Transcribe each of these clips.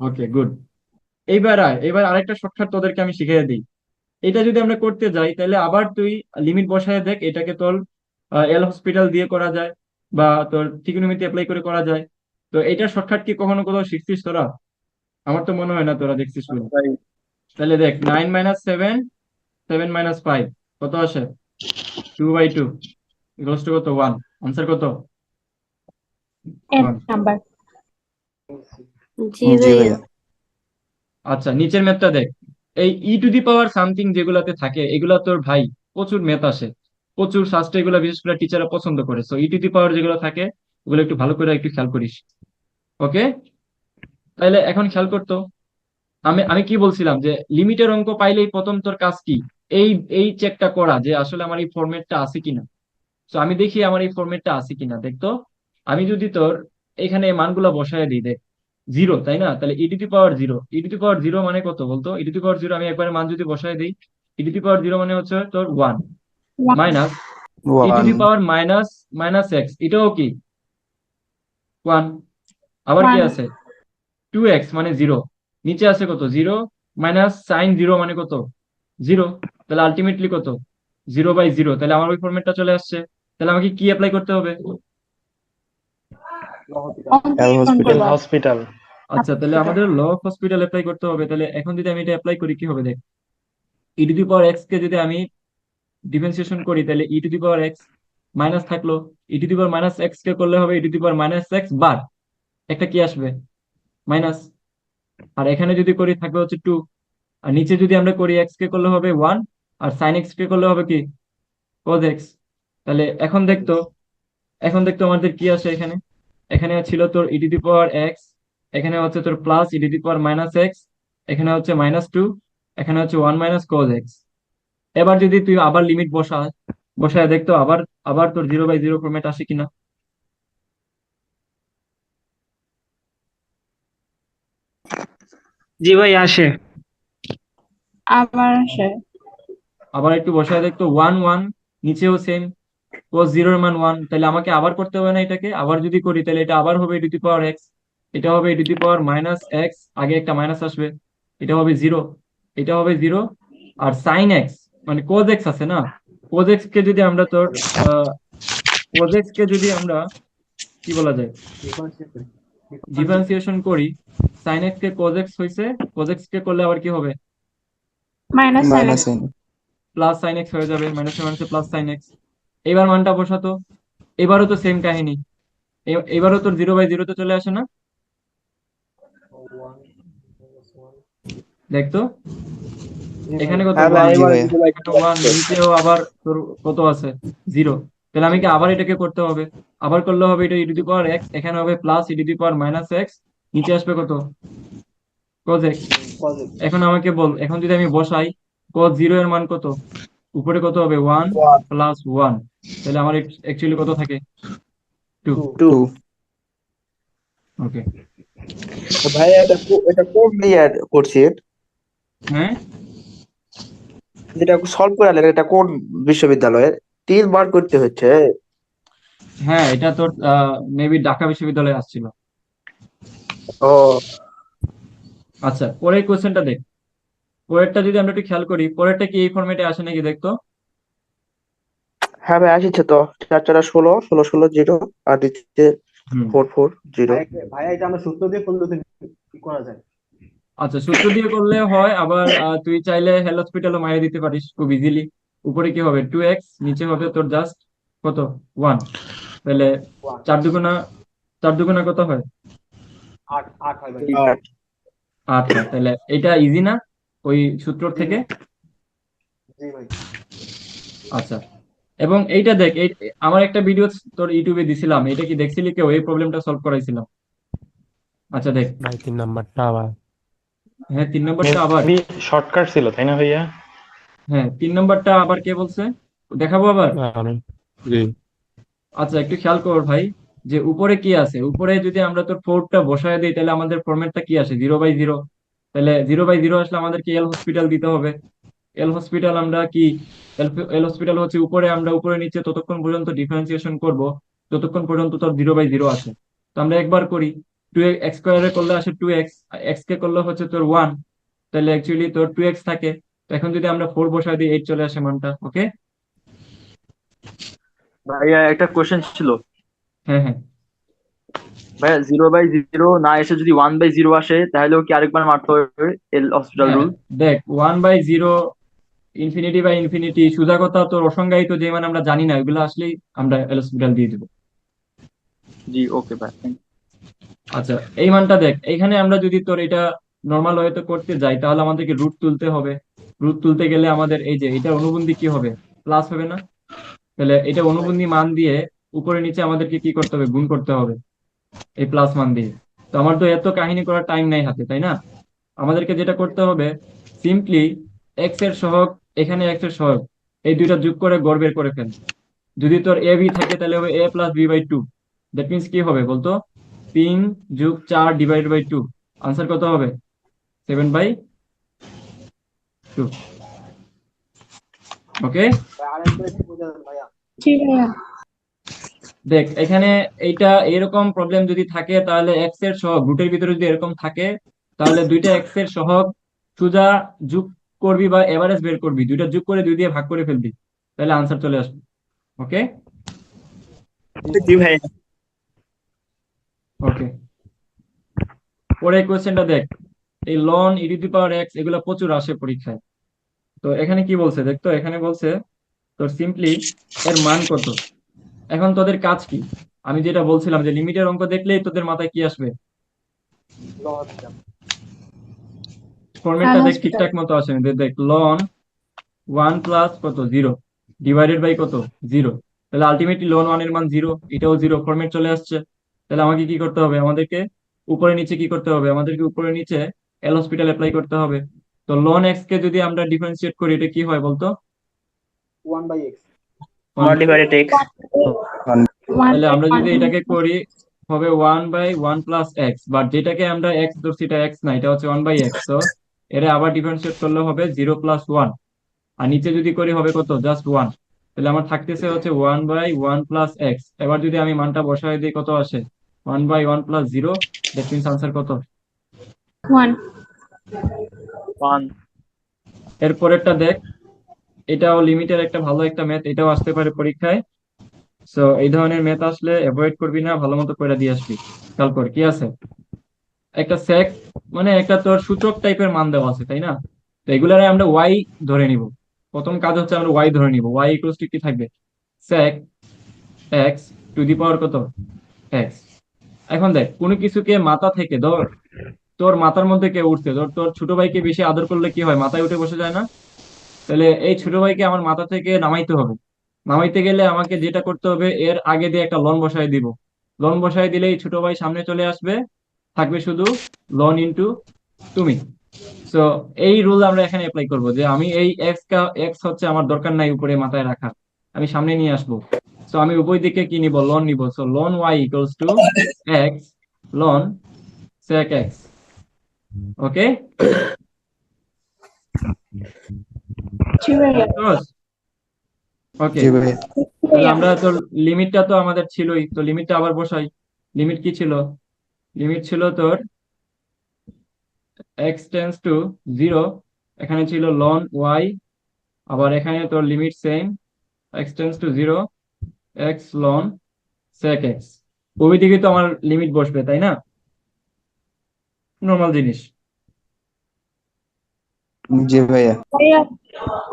Okay good এইবার আয় এবার আরেকটা শর্টকাট তোদেরকে আমি শিখিয়ে দিই। এটা যদি আমরা করতে যাই তাহলে আবার তুই লিমিট বসায় দেখ এটাকে তোর এল হসপিটাল দিয়ে করা যায় বা তোর trigonometry অ্যাপ্লাই করে করা যায়। তো এইটার শর্টকাট কি কখনো কোথাও শিখছিস তোরা? আমার তো মনে হয় না তোরা দেখছিস বলে তাহলে দেখ nine minus seven seven minus five কত আসে? টু বাই টু কত? ওয়ান আনসার কত? নাম্বার জি ভাইয়া। আচ্ছা নিচের ম্যাথটা দেখ। এই ই টু দি পাওয়ার সামথিং যেগুলাতে থাকে এগুলা তোর ভাই প্রচুর ম্যাথ আসে। প্রচুর শাস্ত্র এগুলো বিশেষ করে টিচাররা পছন্দ করে। সো ই টু দি পাওয়ার যেগুলো থাকে ওগুলো একটু ভালো করে একটু খেয়াল করিস। ওকে তাহলে এখন খেয়াল করতো। আমি আমি কি বলছিলাম যে লিমিটের অঙ্ক পাইলেই প্রথম তোর কাজ কি? এই এই চেকটা করা যে আসলে আমার এই ফরম্যাটটা আছে কিনা। তো আমি দেখি আমার এই ফরম্যাটটা আছে কিনা দেখতো? আমি যদি তোর এখানে মানগুলো বসায় দিই দেখ। জিরো তাই না? তাহলে e to the power zero e to the power zero মানে কত বলতো? ই টু দি পাওয়ার জিরো আমি একবারে মান যদি বসাই দিই ই টু দি পাওয়ার জিরো মানে হচ্ছে তোর one minus e to the power minus minus x এটাও কি? ওয়ান আবার কি আছে? টু এক্স মানে জিরো নিচে আছে কত? জিরো মাইনাস সাইন জিরো মানে কত? জিরো তাহলে আলটিমেটলি কত? জিরো বাই জিরো তাহলে আমার ওই ফরম্যাটটা চলে আসছে। তাহলে আমাকে কি অ্যাপ্লাই করতে হবে? হসপিটাল হসপিটাল আচ্ছা তাহলে আমাদের ল অফ হসপিটাল অ্যাপ্লাই করতে হবে। তাহলে এখন যদি আমি এটা অ্যাপ্লাই করি কি হবে দেখ? ই টু দি পাওয়ার এক্স কে যদি আমি ডিফারেন্সিয়েশন করি তাহলে e to the power x minus থাকল। E to the power minus x কে করলে হবে e to the power minus x বার একটা কি আসবে? মাইনাস আর এখানে যদি করি থাকবে হচ্ছে টু আর নিচে যদি আমরা করি এক্স কে করলে হবে ওয়ান আর সাইন এক্স কে করলে হবে কি? cos এক্স তাহলে এখন দেখতো এখন দেখতো আমাদের কি আসে এখানে? এখানে ছিল তোর ই টু দি পাওয়ার এক্স এখানে হচ্ছে তোর plus e to the power minus x এখানে হচ্ছে মাইনাস টু এখানে হচ্ছে ওয়ান মাইনাস cos এক্স এবার যদি তুই আবার লিমিট বসা বসায় দেখতো আবার আবার তোর জিরো বাই জিরো ফরম্যাট আসে কিনা। জি ভাই আসে। আবার আসে। আবার একটু বসায় দেখতো ওয়ান ওয়ান নিচেও সেম cos জিরোর মান ওয়ান তাহলে আমাকে আবার করতে হবে না এটাকে? আবার যদি করি তাহলে এটা আবার হবে টু দি পাওয়ার এক্স এটা হবে e to the power minus x আগে একটা মাইনাস আসবে। এটা হবে জিরো এটা হবে জিরো আর সাইন এক্স মানে cos এক্স আছে না? cos এক্স কে যদি আমরা তোর cos এক্স কে যদি আমরা কি বলা যায়? ডিফারেন্সিয়েশন করি সাইন এক্স কে cos এক্স হয়েছে cos এক্স কে করলে আবার কি হবে? Minus minus sine plus sine x হয়ে যাবে মাইনাস মাইনাসে প্লাস সাইন এক্স এবার মানটা বসাতো। এবারও তো সেম কাহিনী। এবারও তোর জিরো বাই জিরোতে চলে আসে না? দেখতো এখানে কত হ্যাঁ ওয়ান নিচেও আবার তোর কত আছে? জিরো তাহলে আমি কি আবার এটাকে করতে হবে? আবার করলে হবে এটা ই টু দি পাওয়ার এক্স এখানে হবে plus e to power minus x নিচে আসবে কত? cos এক্স এখন আমাকে বল এখন যদি আমি বসাই cos জিরো এর মান কত? উপরে কত হবে? ওয়ান প্লাস ওয়ান তাহলে আমার অ্যাকচুয়ালি কত থাকে? টু টু ওকে ভাই এটা এটা কোন ইয়ার করছেন হ্যাঁ যেটা সলভ করে আনলেন এটা কোন বিশ্ববিদ্যালয়ে তিনবার করতে হচ্ছে। হ্যাঁ এটা তোর মেবি ঢাকা বিশ্ববিদ্যালয়ে আসছিল। ও। আচ্ছা পরের কোশ্চেনটা দেখ। পরেরটা যদি আমরা একটু খেয়াল করি পরেরটা কি এই ফরম্যাটে আসে নাকি দেখতো? হ্যাঁ ভাই আসছে তো। চার চারা ষোলো ষোলো ষোলো জিরো আর দিচ্ছে ফোর ফোর জিরো। ভাইয়া এটা আমরা সূত্র দিয়ে করলে কি করা যায়? আচ্ছা সূত্র দিয়ে করলে হয় আবার আহ, তুই চাইলে হেল হসপিটালও মারিয়ে দিতে পারিস খুব ইজিলি উপরে কি হবে? টু এক্স নিচে হবে তোর জাস্ট কত? ওয়ান তাহলে. চার দুগুণা চার দুগুণা কত হয়? আট হয় তাহলে এটা ইজি না ওই সূত্র থেকে? জি ভাই। আচ্ছা এবং এইটা দেখ এই আমার একটা ভিডিও তোর ইউটিউবে দিছিলাম এটা কি দেখছিলি কেউ? এই প্রবলেমটা সলভ করাইছিলাম। আচ্ছা দেখ। ভাই তিন নাম্বারটা আবার। হ্যাঁ তিন নম্বরটা আবার। শর্টকাট ছিল তাই না ভাইয়া? হ্যাঁ তিন নম্বরটা আবার কে বলছে? দেখাবো আবার? আচ্ছা একটু খেয়াল কর ভাই যে উপরে কি আছে? উপরে যদি আমরা তোর ফোরটা বসায় দিই তাহলে আমাদের ফরম্যাটটা কি আসে? জিরো বাই জিরো তাহলে জিরো বাই জিরো আসলে আমাদের কি এল হসপিটাল দিতে হবে। এল হসপিটাল আমরা কি? এল হসপিটাল হচ্ছে উপরে আমরা উপরে নিচে ততক্ষণ পর্যন্ত ডিফারেন্সিয়েশন করব। যতক্ষণ পর্যন্ত তোর জিরো বাই জিরো আসে। তো আমরা একবার করি। টু এক্স স্কোয়ারে করলে আসে টু এক্স এক্স কে করলে হচ্ছে তোর ওয়ান তাহলে অ্যাকচুয়ালি তোর টু এক্স থাকে। তো এখন যদি আমরা ফোর বসাই দিই এইট চলে আসে মানটা ওকে ভাইয়া একটা কোশ্চেন ছিল। হ্যাঁ হ্যাঁ। ভাইয়া জিরো বাই জিরো না এসে যদি ওয়ান বাই জিরো আসে তাহলেও কি আরেকবার মারতে হবে এল হসপিটাল হ্যাঁ, রুল দেখ one by zero infinity by infinity সোজা কথা তোর অসংজ্ঞায়িত যে মানে আমরা জানি না ওইগুলো আসলেই আমরা এলহসপিটাল দিয়ে দেবো। জি ওকে ভাই thank you. আচ্ছা এই মানটা দেখ এখানে আমরা যদি তোর এটা নর্মাল ওয়েতে করতে যাই, তাহলে আমাদেরকে রুট তুলতে হবে। রুট তুলতে গেলে আমাদের এই যে এটা অনুবন্ধী কি হবে? প্লাস হবে না? তাহলে এটা অনুবন্ধী মান দিয়ে উপরে নিচে আমাদেরকে কি করতে হবে? গুণ করতে হবে, এই প্লাস মান দিয়ে। তো আমার তো এত কাহিনী করার টাইম নাই হাতে, তাই না? আমাদেরকে যেটা করতে হবে সিম্পলি এক্সের সহগ, এখানে এক্সের সহগ, এই দুইটা যোগ করে গড় বের করে ফেল। যদি তোর এ বি থাকে, তাহলে হবে a plus b by two that means কি হবে বলতো? তিন যোগ চার ডিভাইড বাই টু আনসার কত হবে? সেভেন বাই টু ওকে দেখ এখানে এইটা এরকম প্রবলেম যদি থাকে তাহলে এক্সের সহগ রুটের ভিতরে যদি এরকম থাকে তাহলে দুইটা এক্সের সহগ সোজা যোগ করবি বা এভারেজ বের করবি। দুইটা যোগ করে দুই দিয়ে ভাগ করে ফেলবি। তাহলে আনসার চলে আসবে। ওকে জি ভাই। ওকে পরে কোয়েশ্চেনটা দেখ। এই ln e to power x এগুলো প্রচুর আসে পরীক্ষায়। তো এখানে কি বলছে? দেখ তো এখানে বলছে তোর সিম্পলি এর মান কত? এখন তোদের কাজ কি? আমি যেটা বলছিলাম যে লিমিটের অঙ্ক দেখলেই তোদের মাথায় কি আসবে? ফরম্যাটটা দেখ ঠিকঠাক মতো আসে না দেখ লন ওয়ান প্লাস কত? জিরো ডিভাইডেড বাই কত? জিরো তাহলে আলটিমেটলি লন ওয়ানের মান জিরো এটাও জিরো ফরম্যাট চলে আসছে। তাহলে আমাকে কি করতে হবে? আমাদেরকে উপরে নিচে কি করতে হবে? আমাদেরকে উপরে নিচে এল হসপিটাল অ্যাপ্লাই করতে হবে। তো লন এক্স কে যদি আমরা ডিফারেন্সিয়েট করি এটা কি হয় বলতো? One by x one divided x তাহলে আমরা যদি এটাকে করি হবে one by one plus x but যেটাকে আমরা এক্স ধরছি এটা এক্স না এটা হচ্ছে ওয়ান বাই এক্স তো এর আবার ডিফারেন্সিয়েট করলে হবে জিরো প্লাস ওয়ান আর নিচে যদি করি হবে কত? জাস্ট ওয়ান তাহলে আমার থাকতেছে হচ্ছে one by one plus x এবার যদি আমি মানটা বসাই দিই কত আসে? One by one plus zero that means answer কত? ওয়ান ওয়ানের দেখ এটাও লিমিটের একটা ভালো একটা ম্যাথ এটাও আসতে পারে পরীক্ষায়। সো এই ধরনের ম্যাথ আসলে অ্যাভয়েড করবি না ভালো মতো করে দিয়ে আসবি। খেয়াল কি আছে? একটা সেক মানে একটা তোর সূচক টাইপের মান দেওয়া আছে তাই না? তো এগুলারে আমরা ওয়াই ধরে নিব। প্রথম কাজ হচ্ছে আমরা ওয়াই ধরে নিব। ওয়াই ইকুয়ালস টু কি থাকবে? সেক এক্স টু দি পাওয়ার কত? এক্স এখন দেখ, কোনো কিছুকে মাথা থেকে ধর, তোর মাথার মধ্যে কে উঠছে? ধর, তোর ছোট ভাইকে বেশি আদর করলে কি হয়? মাথায় উঠে বসে যায় না? তাহলে এই ছোট ভাইকে আমার মাথা থেকে নামাইতে হবে। নামাইতে গেলে আমাকে যেটা করতে হবে, এর আগে দিয়ে একটা লন বসাই দিব। লন বসাই দিলেই ছোট ভাই সামনে চলে আসবে, থাকবে শুধু লন ইনটু তুমি। সো এই রুল আমরা এখানে অ্যাপ্লাই করব যে আমি এই এক্স কা এক্স হচ্ছে আমার দরকার নাই উপরে মাথায় রাখা। আমি সামনে নিয়ে আসব। সো আমি উভয় দিকে কি নিব? লন নিব। So ln y equals to x ln sec x okay okay তাহলে আমরা তো লিমিটটা তো আমাদের ছিলই। তো লিমিটটা আবার বসাই। লিমিট কি ছিল? লিমিট ছিল তোর এক্স টেন্স টু জিরো এখানে ছিল লন ওয়াই আবার এখানে তোর limit same x tends to zero x ln sec x. ওই দিকে তো আমার লিমিট বসবে তাই না? নর্মাল জিনিস। জি ভাইয়া। ভাইয়া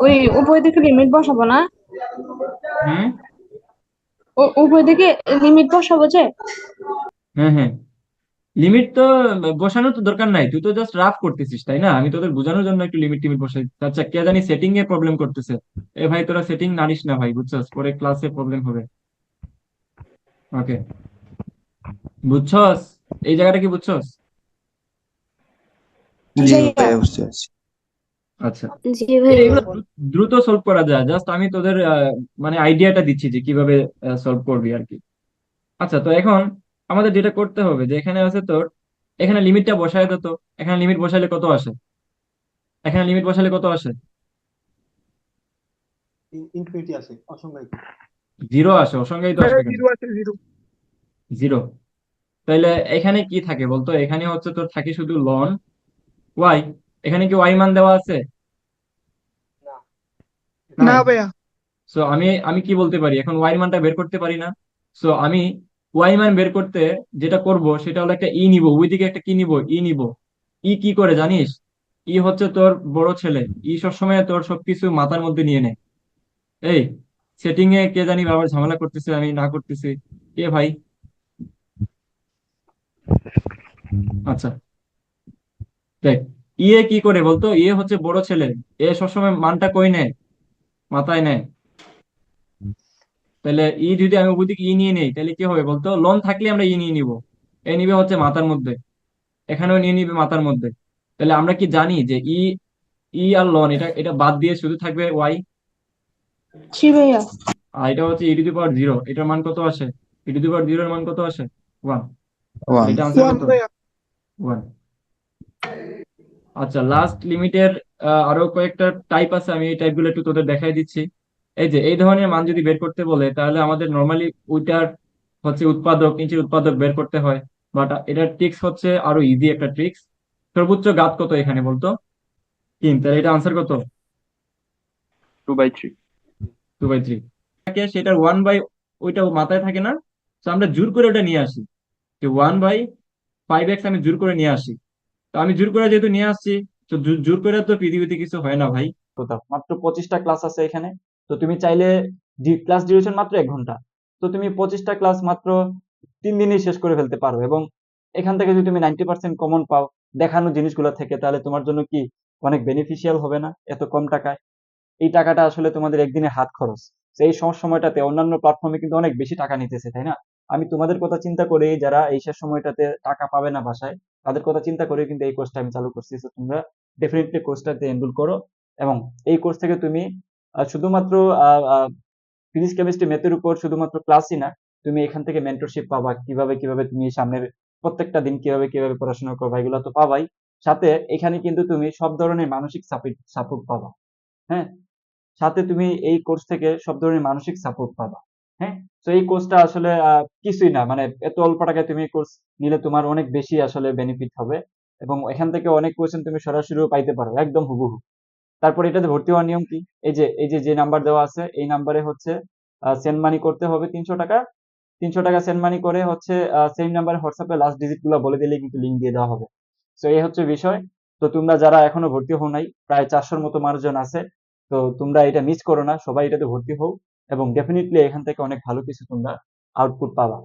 ওই উপর দিকে লিমিট বসাবো না? হুম? ও- উপর দিকে লিমিট বসাবো যে? হ্যাঁ হ্যাঁ। লিমিট তো বসানোর তো দরকার নাই। তুই তো জাস্ট রাফ করতেছিস তাই না? আমি তোদের বোঝানোর জন্য একটু লিমিট টিমিট বসাই। আচ্ছা কে জানি সেটিং এ প্রবলেম করতেছে। এ ভাই তোরা সেটিং নাড়িস না ভাই বুঝছস? পরে ক্লাসে প্রবলেম হবে। ওকে বুঝছস? এই জায়গাটা কি বুঝছস? আচ্ছা। দ্রুত সলভ করা যায়। জাস্ট আমি তোদের আহ, মানে আইডিয়াটা দিচ্ছি যে কীভাবে সলভ করবি আর কি। আচ্ছা তো এখন আমাদের যেটা করতে হবে যে এখানে আছে তোর এখানে লিমিটটা বসায় দে তো। এখানে লিমিট বসালে কত আসে? এখানে লিমিট বসালে কত আসে? ইনফিনিটি আছে অসংখ্য জিরো আসে অসংখ্যাই তো আসবে কেন জিরো জিরো। তাহলে এখানে কি থাকে বলতো? এখানে হচ্ছে তোর থাকে শুধু লন ওয়াই? এখানে কি ওয়াই মান দেওয়া আছে? না। ভাইয়া। সো আমি আমি কি বলতে পারি? এখন ওয়াই মানটা বের করতে পারি না। সো আমি ওয়াই মান বের করতে যেটা করব সেটা হলো একটা ই নিব। ওইদিকে একটা কি নিব? ই নিব। ই কি করে জানিস? ই হচ্ছে তোর বড় ছেলে। ই সবসময় তোর সবকিছু মাথার মধ্যে নিয়ে নেয় এই সেটিং এ কে জানি বাবার ঝামেলা করতেছে, আমি না করতেছি। কে ভাই? আচ্ছা। দেখ ইয়ে কি করে বলতো? ইয়ে হচ্ছে বড় ছেলে। এ সবসময় মানটা কই নেয়? মাথায় নেয়। তাহলে ই যদি আমি ওদিকে ই নিয়ে নেই তাহলে কি হবে বলতো? লোন থাকলে আমরা ই নিয়ে নিব। এ নিবে হচ্ছে মাথার মধ্যে। এখানেও নিয়ে নিবে মাথার মধ্যে। তাহলে আমরা কি জানি যে ই ই আর লন এটা এটা বাদ দিয়ে শুধু থাকবে ওয়াই জি ভাইয়া। আর এটা হচ্ছে ই টু দি পাওয়ার জিরো এটার মান কত আসে? ই টু দি পাওয়ার জিরোর মান কত আসে? ওয়ান ওয়ান এটা আনসার কত? ওয়ান আচ্ছা লাস্ট লিমিটের আরও কয়েকটা টাইপ আছে আমি এই টাইপগুলো একটু তোদের দেখাই দিচ্ছি। এই যে এই ধরনের মান যদি বের করতে বলে তাহলে আমাদের নর্মালি ওইটার হচ্ছে উৎপাদক নিচের উৎপাদক বের করতে হয়। বাট এটার ট্রিক্স হচ্ছে আরও ইজি একটা ট্রিক্স সর্বোচ্চ গাত কত এখানে বলতো? তিন তাহলে এটা আনসার কত? Two by three two by three থাকে সেটার ওয়ান বাই ওইটা মাথায় থাকে না? তো আমরা জোর করে ওটা নিয়ে আসি। যে ওয়ান বাই ফাইভ এক্স আমি জোর করে নিয়ে আসি। তো আমি জোর করে যেহেতু নিয়ে আসছি তো জোর- জোর করে তো পৃথিবীতে কিছু হয় না ভাই। মাত্র পঁচিশটা ক্লাস আছে এখানে। তো তুমি চাইলে ক্লাস ডিউরেশন মাত্র এক ঘণ্টা। তো তুমি পঁচিশটা ক্লাস মাত্র তিন দিনেই শেষ করে ফেলতে পারো এবং এখান থেকে যদি তুমি নাইনটি পার্সেন্ট কমন পাও, দেখানো জিনিসগুলো থেকে, তাহলে তোমার জন্য কি অনেক বেনিফিশিয়াল হবে না এত কম টাকায়? এই টাকাটা আসলে তোমাদের একদিনে হাত খরচ। এই সময়টাতে অন্যান্য প্ল্যাটফর্মে কিন্তু অনেক বেশি টাকা নিতেছে, তাই না? আমি তোমাদের কথা চিন্তা করে যারা এই শেষ সময়টাতে টাকা পাবে না বাসায়, তাদের কথা চিন্তা করে কিন্তু এই কোর্সটা আমি চালু করছি। তোমরা ডেফিনেটলি কোর্সটাতে এনরোল করো এবং এই কোর্স থেকে তুমি শুধুমাত্র ফিজিক্স কেমিস্ট্রি ম্যাথের উপর শুধুমাত্র ক্লাসই না, তুমি এখান থেকে মেন্টরশিপ পাবা, কীভাবে কীভাবে তুমি সামনের প্রত্যেকটা দিন কীভাবে কীভাবে পড়াশোনা করবা, এগুলো তো পাবাই। সাথে এখানে কিন্তু তুমি সব ধরনের মানসিক সাপোর্ট পাবা হ্যাঁ? সাথে তুমি এই কোর্স থেকে সব ধরনের মানসিক সাপোর্ট পাবা হ্যাঁ? তো এই কোর্সটা আসলে কিছুই না মানে এত অল্প টাকায় তুমি কোর্স নিলে তোমার অনেক বেশি আসলে বেনিফিট হবে এবং এখান থেকে অনেক কোয়েশ্চেন তুমি সরাসরিও পাইতে পারো, একদম হুবহু। তারপর এটাতে ভর্তি হওয়ার নিয়ম কি? এই যে এই যে যে নাম্বার দেওয়া আছে, এই নাম্বারে হচ্ছে সেন্ড মানি করতে হবে তিনশো টাকা। তিনশো টাকা সেন্ড মানি করে হচ্ছে সেম নাম্বারে হোয়াটসঅ্যাপে লাস্ট ডিজিটগুলো বলে দিলে কিন্তু লিঙ্ক দিয়ে দেওয়া হবে। তো এই হচ্ছে বিষয়। তো তোমরা যারা এখনও ভর্তি হও নাই, প্রায় চারশোর মতো মানুষজন আছে, তো তোমরা এটা মিস করো না, সবাই এটাতে ভর্তি হও এবং ডেফিনেটলি এখান থেকে অনেক ভালো কিছু তোমরা আউটপুট পাবা।